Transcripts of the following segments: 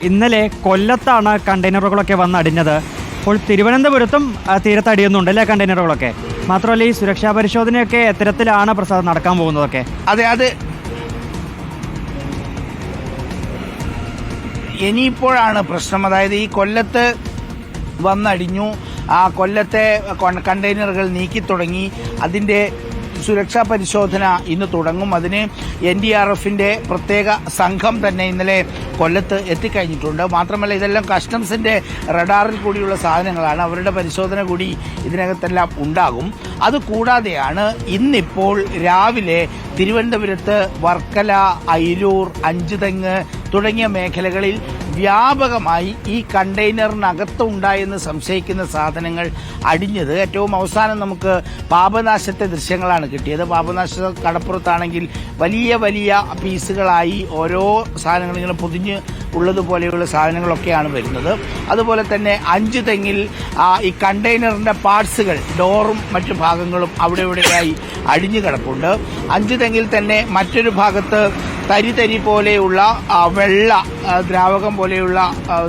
ഇന്നലെ കൊല്ലത്താണ് കണ്ടെയ്നറുകളൊക്കെ വന്നടിഞ്ഞത് അപ്പോൾ തിരുവനന്തപുരത്തും ആ, തീരത്ത് അടിയുന്നുണ്ട് അല്ലേ കണ്ടെയ്നറുകളൊക്കെ? മാത്രമല്ല ഈ സുരക്ഷാ പരിശോധനയൊക്കെ എത്തരത്തിലാണ് പ്രസാദ് നടക്കാൻ പോകുന്നതൊക്കെ. അതെ അത് ഇനിയിപ്പോഴാണ് പ്രശ്നം. അതായത് ഈ കൊല്ലത്ത് വന്നടിഞ്ഞു. ആ കൊല്ലത്തെ കണ്ടെയ്നറുകൾ നീക്കി തുടങ്ങി. അതിന്റെ സുരക്ഷാ പരിശോധന ഇന്ന് തുടങ്ങും. അതിന് എൻ ഡി ആർ എഫിന്റെ പ്രത്യേക സംഘം തന്നെ ഇന്നലെ കൊല്ലത്ത് എത്തിക്കഴിഞ്ഞിട്ടുണ്ട്. മാത്രമല്ല ഇതെല്ലാം കസ്റ്റംസിന്റെ റഡാറിൽ കൂടിയുള്ള സാധനങ്ങളാണ്. അവരുടെ പരിശോധന കൂടി ഇതിനകത്തെല്ലാം ഉണ്ടാകും. അതുകൂടാതെയാണ് ഇന്നിപ്പോൾ രാവിലെ തിരുവനന്തപുരത്ത് വർക്കല അയിരൂർ അഞ്ചുതെങ്ങ് തുടങ്ങിയ മേഖലകളിൽ വ്യാപകമായി ഈ കണ്ടെയ്നറിനകത്ത് ഉണ്ടായെന്ന് സംശയിക്കുന്ന സാധനങ്ങൾ അടിഞ്ഞത്. ഏറ്റവും അവസാനം നമുക്ക് പാപനാശത്തെ ദൃശ്യങ്ങളാണ് കിട്ടിയത്. പാപനാശ കടപ്പുറത്താണെങ്കിൽ വലിയ വലിയ പീസുകളായി ഓരോ സാധനങ്ങളിങ്ങനെ പൊതിഞ്ഞ് ഉള്ളതുപോലെയുള്ള സാധനങ്ങളൊക്കെയാണ് വരുന്നത്. അതുപോലെ തന്നെ അഞ്ച് തെങ്ങിൽ ഈ കണ്ടെയ്നറിന്റെ പാർട്സുകൾ ഡോറും മറ്റു ഭാഗങ്ങളും അവിടെ ഇവിടെയായി അടിഞ്ഞു കിടപ്പുണ്ട്. അഞ്ച് തെങ്ങിൽ തന്നെ മറ്റൊരു ഭാഗത്ത് തരി തരി പോലെയുള്ള വെള്ള ദ്രാവകം പോലെയുള്ള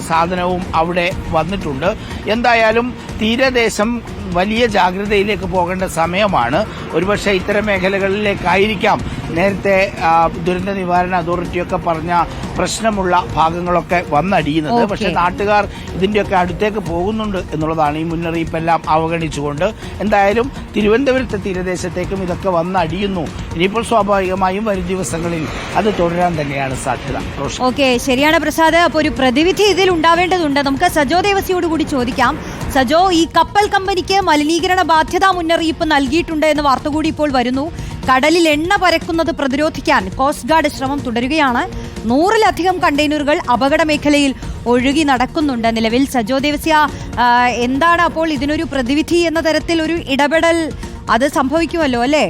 സാധനവും അവിടെ വന്നിട്ടുണ്ട്. എന്തായാലും തീരദേശം വലിയ ജാഗ്രതയിലേക്ക് പോകേണ്ട സമയമാണ്. ഒരുപക്ഷെ ഇത്തരം മേഖലകളിലേക്കായിരിക്കാം നേരത്തെ ദുരന്ത നിവാരണ അതോറിറ്റിയൊക്കെ പറഞ്ഞ പ്രശ്നമുള്ള ഭാഗങ്ങളൊക്കെ വന്നടിയുന്നത്. പക്ഷേ നാട്ടുകാർ ഇതിന്റെയൊക്കെ അടുത്തേക്ക് പോകുന്നുണ്ട് എന്നുള്ളതാണ് ഈ മുന്നറിയിപ്പെല്ലാം അവഗണിച്ചുകൊണ്ട്. എന്തായാലും തിരുവനന്തപുരത്തെ തീരദേശത്തേക്കും ഇതൊക്കെ വന്നടിയുന്നു. ഇനിയിപ്പോൾ സ്വാഭാവികമായും വരും ദിവസങ്ങളിൽ അത് തുടരാൻ തന്നെയാണ് സാധ്യത. ഓക്കെ ശരിയാണ് പ്രസാദ്. അപ്പോൾ ഒരു പ്രതിവിധി ഇതിൽ ഉണ്ടാവേണ്ടതുണ്ട് നമുക്ക് സജോ ദേവസിയോട് കൂടി ചോദിക്കാം. സജോ ഈ കപ്പൽ കമ്പനിക്ക് മലിനീകരണ ബാധ്യതാ മുന്നറിയിപ്പ് നൽകിയിട്ടുണ്ട് എന്ന വാർത്ത കൂടി ഇപ്പോൾ വരുന്നു. കടലിൽ എണ്ണ പരക്കുന്നത് പ്രതിരോധിക്കാൻ കോസ്റ്റ് ഗാർഡ് ശ്രമം തുടരുകയാണ്. നൂറിലധികം കണ്ടെയ്നറുകൾ അപകട മേഖലയിൽ ഒഴുകി നടക്കുന്നുണ്ട് നിലവിൽ. സജോ ദേവസ്യ എന്താണ് അപ്പോൾ ഇതിനൊരു പ്രതിവിധി എന്ന തരത്തിൽ ഒരു ഇടപെടൽ അത് സംഭവിക്കുമല്ലോ അല്ലേ?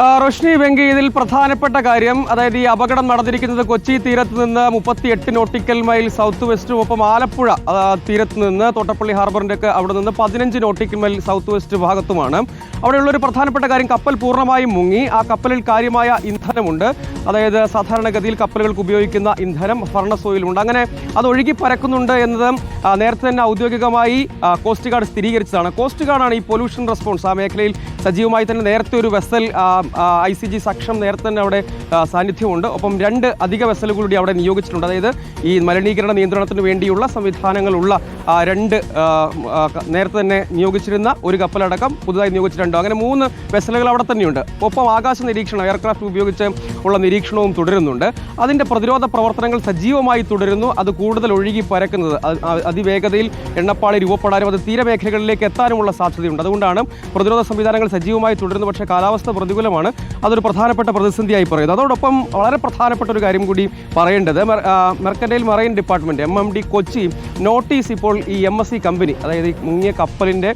റോഷ്നി വെങ്കി ഇതിൽ പ്രധാനപ്പെട്ട കാര്യം അതായത് ഈ അപകടം നടന്നിരിക്കുന്നത് കൊച്ചി തീരത്ത് നിന്ന് മുപ്പത്തി എട്ട് നോട്ടിക്കൽ മൈൽ സൗത്ത് വെസ്റ്റും ഒപ്പം ആലപ്പുഴ തീരത്ത് നിന്ന് തോട്ടപ്പള്ളി ഹാർബറിന്റെ ഒക്കെ അവിടെ നിന്ന് പതിനഞ്ച് നോട്ടിക്കൽ മൈൽ സൗത്ത് വെസ്റ്റ് ഭാഗത്തുമാണ്. അവിടെയുള്ള ഒരു പ്രധാനപ്പെട്ട കാര്യം കപ്പൽ പൂർണമായും മുങ്ങി. ആ കപ്പലിൽ കാര്യമായ ഇന്ധനമുണ്ട്. അതായത് സാധാരണഗതിയിൽ കപ്പലുകൾക്ക് ഉപയോഗിക്കുന്ന ഇന്ധനം ഫർണസ് ഓയിലുണ്ട്. അങ്ങനെ അത് ഒഴുകി പരക്കുന്നുണ്ട് എന്നത് നേരത്തെ തന്നെ ഔദ്യോഗികമായി കോസ്റ്റ് ഗാർഡ് സ്ഥിരീകരിച്ചതാണ്. കോസ്റ്റ് ഗാർഡാണ് ഈ പൊല്യൂഷൻ റെസ്പോൺസ് ആ മേഖലയിൽ സജീവമായി തന്നെ നേരത്തെ ഒരു vessel I C G Saksham നേരത്തെ തന്നെ അവിടെ സാന്നിധ്യമുണ്ട്. ഒപ്പം രണ്ട് അധിക വെസലുകൾ കൂടി അവിടെ നിയോഗിച്ചിട്ടുണ്ട്. അതായത് ഈ മലിനീകരണ നിയന്ത്രണത്തിന് വേണ്ടിയുള്ള സംവിധാനങ്ങളുള്ള രണ്ട് നേരത്തെ തന്നെ നിയോഗിച്ചിരുന്ന ഒരു കപ്പലടക്കം പുതുതായി നിയോഗിച്ചിട്ടുണ്ട്. അങ്ങനെ മൂന്ന് വെസലുകൾ അവിടെ തന്നെയുണ്ട്. ഒപ്പം ആകാശ നിരീക്ഷണം എയർക്രാഫ്റ്റ് ഉപയോഗിച്ച് ഉള്ള നിരീക്ഷണവും തുടരുന്നുണ്ട്. അതിന്റെ പ്രതിരോധ പ്രവർത്തനങ്ങൾ സജീവമായി തുടരുന്നു. അത് കൂടുതൽ ഒഴുകി പരക്കുന്നത് അതിവേഗതയിൽ എണ്ണപ്പാളി രൂപപ്പെടാനും അത് തീരമേഖലകളിലേക്ക് എത്താനുമുള്ള സാധ്യതയുണ്ട്. അതുകൊണ്ടാണ് പ്രതിരോധ സംവിധാനങ്ങൾ സജീവമായി തുടരുന്നു പക്ഷേ കാലാവസ്ഥ പ്രതികൂലമാണ്. അതൊരു പ്രധാനപ്പെട്ട പ്രതിസന്ധിയായി പറയുന്നത് അതോടൊപ്പം വളരെ പ്രധാനപ്പെട്ട ഒരു കാര്യം കൂടി പറയേണ്ടത്. Mercantile marine department M M D Kochi notice ഇപ്പോൾ ഈ എം എസ് സി കമ്പനി അതായത് ഈ മുങ്ങിയ കപ്പലിന്റെ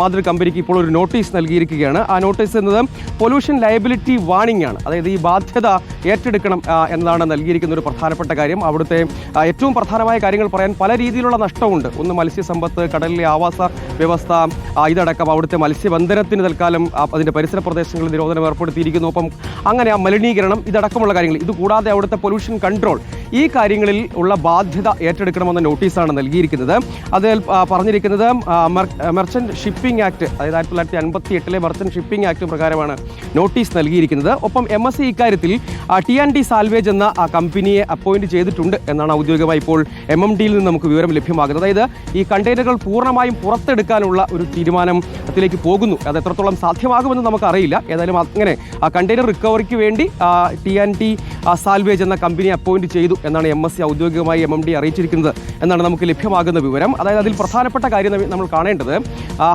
മാതൃ കമ്പനിക്ക് ഇപ്പോൾ ഒരു നോട്ടീസ് നൽകിയിരിക്കുകയാണ്. ആ നോട്ടീസ് എന്നത് പൊല്യൂഷൻ ലയബിലിറ്റി വാണിംഗ് ആണ്. അതായത് ഈ ബാധ്യത ഏറ്റെടുക്കണം എന്നതാണ് നൽകിയിരിക്കുന്ന ഒരു പ്രധാനപ്പെട്ട കാര്യം. അവിടുത്തെ ഏറ്റവും പ്രധാനമായ കാര്യങ്ങൾ പറയാൻ പല രീതിയിലുള്ള നഷ്ടമുണ്ട്. ഒന്ന് മത്സ്യസമ്പത്ത് കടലിലെ ആവാസ വ്യവസ്ഥ ഇതടക്കം അവിടുത്തെ മത്സ്യബന്ധനത്തിന് തൽക്കാലം ആ, അതിന്റെ പരിസര പ്രദേശങ്ങളിൽ നിരോധനം ഏർപ്പെടുത്തിയിരിക്കുന്നു. അപ്പം അങ്ങനെ ആ മലിനീകരണം ഇതടക്കമുള്ള കാര്യങ്ങൾ ഇത് കൂടാതെ അവിടുത്തെ പൊല്യൂഷൻ കൺട്രോൾ ഈ കാര്യങ്ങളിൽ ഉള്ള ബാധ്യത ഏറ്റെടുക്കണമെന്ന നോട്ടീസാണ് നൽകിയിരിക്കുന്നത്. അതിൽ പറഞ്ഞിരിക്കുന്നത് ആ, മെർച്ചന്റ് ഷിപ്പിംഗ് ആക്ട് അതായത് ആയിരത്തി തൊള്ളായിരത്തി അൻപത്തി എട്ടിലെ മെർച്ചന്റ് ഷിപ്പിംഗ് ആക്ട് പ്രകാരമാണ് നോട്ടീസ് നൽകിയിരിക്കുന്നത്. ഒപ്പം എം എസ് സി ഇക്കാര്യത്തിൽ ടി ആൻഡ് ഡി സാൽവേജ് എന്ന കമ്പനിയെ അപ്പോയിന്റ് ചെയ്തിട്ടുണ്ട് എന്നാണ് ഔദ്യോഗികമായി ഇപ്പോൾ എം എം ഡിയിൽ നിന്ന് നമുക്ക് വിവരം ലഭ്യമാകുന്നത്. അതായത് ഈ കണ്ടെയ്നറുകൾ പൂർണമായും പുറത്തെടുക്കാനുള്ള ഒരു തീരുമാനത്തിലേക്ക് പോകുന്നു. അത് എത്രത്തോളം സാധ്യമാകുമെന്ന് നമുക്കറിയില്ല. ഏതായാലും അങ്ങനെ ആ കണ്ടെയ്നർ റിക്കവറിക്ക് വേണ്ടി ടി ആൻഡ് ടി സാൽവേജ് എന്ന കമ്പനി അപ്പോയിന്റ് ചെയ്തു. എന്നാണ് എം എസ് സി ഔദ്യോഗികമായി എം എം ഡി അറിയിച്ചിരിക്കുന്നത് എന്നാണ് നമുക്ക് ലഭ്യമാകുന്ന വിവരം. അതായത് അതിൽ പ്രധാനപ്പെട്ട കാര്യം നമ്മൾ കാണേണ്ടത്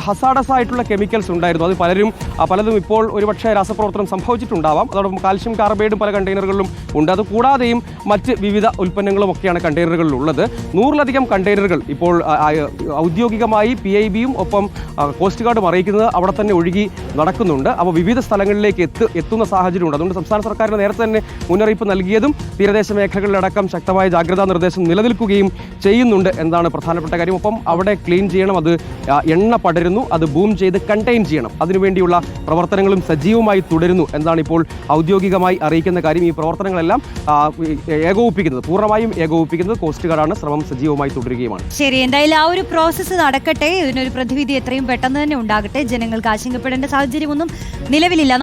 ഹസാഡസ് ആയിട്ടുള്ള കെമിക്കൽസ് ഉണ്ടായിരുന്നു. അത് പലരും പലതും ഇപ്പോൾ ഒരുപക്ഷെ രാസപ്രവർത്തനം സംഭവിച്ചിട്ടുണ്ടാവാം. അതോടൊപ്പം കാൽഷ്യം കാർബൈഡും പല കണ്ടെയ്നറുകളിലും ഉണ്ട്. അത് കൂടാതെയും മറ്റ് വിവിധ ഉൽപ്പന്നങ്ങളും ഒക്കെയാണ് കണ്ടെയ്നറുകളിൽ ഉള്ളത് നൂറിലധികം കണ്ടെയ്നറുകൾ ഇപ്പോൾ ഔദ്യോഗികമായി പി ഐ ബിയും ഒപ്പം കോസ്റ്റ് ഗാർഡും അറിയിക്കുന്നത് അവിടെ തന്നെ ഒഴുകി നടക്കുന്നുണ്ട്. അപ്പോൾ വിവിധ സ്ഥലങ്ങളിലേക്ക് എത്ത് എത്തുന്ന സാഹചര്യമുണ്ട്. അതുകൊണ്ട് സംസ്ഥാന സർക്കാരിന് നേരത്തെ തന്നെ മുന്നറിയിപ്പ് നൽകിയതും തീരദേശ മേഖലകളിലടക്കം അടക്കം ശക്തമായ ജാഗ്രതാ നിർദ്ദേശം നിലനിൽക്കുകയും ചെയ്യുന്നുണ്ട് എന്നാണ് പ്രധാനപ്പെട്ട കാര്യം. ഒപ്പം അവിടെ ക്ലീൻ ചെയ്യണം അത് എണ്ണ പടരുന്നു അത് ബൂം ചെയ്ത് കണ്ടെയ്ൻ ചെയ്യണം. അതിനുവേണ്ടിയുള്ള പ്രവർത്തനങ്ങളും സജീവമായി തുടരുന്നു എന്നാണ് ഇപ്പോൾ ഔദ്യോഗികമായി അറിയിക്കുന്ന കാര്യം. ഈ പ്രവർത്തനങ്ങളെല്ലാം ഏകോപിപ്പിക്കുന്നത് പൂർണമായും ഏകോപിപ്പിക്കുന്നത് കോസ്റ്റ് ഗാർഡാണ് ശ്രമം സജീവമായി തുടരുകയുമാണ്. ശരി എന്തായാലും ആ ഒരു പ്രോസസ്സ് നടക്കട്ടെ. ഇതിനൊരു പ്രതിവിധി എത്രയും പെട്ടെന്ന് തന്നെ ഉണ്ടാകട്ടെ. ജനങ്ങൾക്ക് ആശങ്കപ്പെടേണ്ട സാഹചര്യമൊന്നും നിലവിലില്ല.